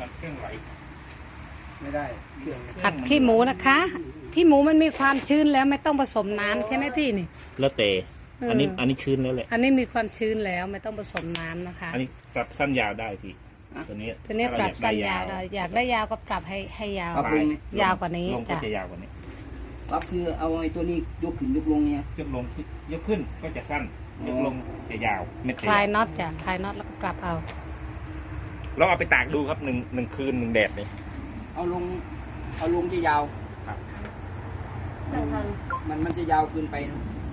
มันเครื่องไหลไม่ได้เครื่องผัดขี้หมูนะคะ ขี้หมูมันมีความชื้นแล้วไม่ต้องผสมน้ำใช่ไหมพี่นี่ แล้วแต่เอออัอันนี้อันนี้ชื้นแล้วแหละ อันนี้มีความชื้นแล้วไม่ต้องผสมน้ำนะคะ อันนี้ปรับสั้นยาวได้พี่ตัวนี้ตัวนี้ปรับถ้สั้นเอยาวได้อยากได้ยาวก็ปรับให้ให้ยาว ปรับลงยาวกว่านี้ลงก็จ้ะจะยาวกว่านี้ปั๊บคือเอาไอ้ตัวนี้ยกขึ้นยกลงเนี่ยยกลงยกขึ้นก็จะสั้นอ๋อยกลงจะยาวเม็ดคจะลายยาวน็อตจ้ะคลายน็อตแล้วก็ปรับเอา เราเอาไปตากดูครับหนึ่งหนึ่งคืนหนึ่งแดดเลยเอาลง เอาลงจะยาวครับมันมันจะยาวเกินไปนะค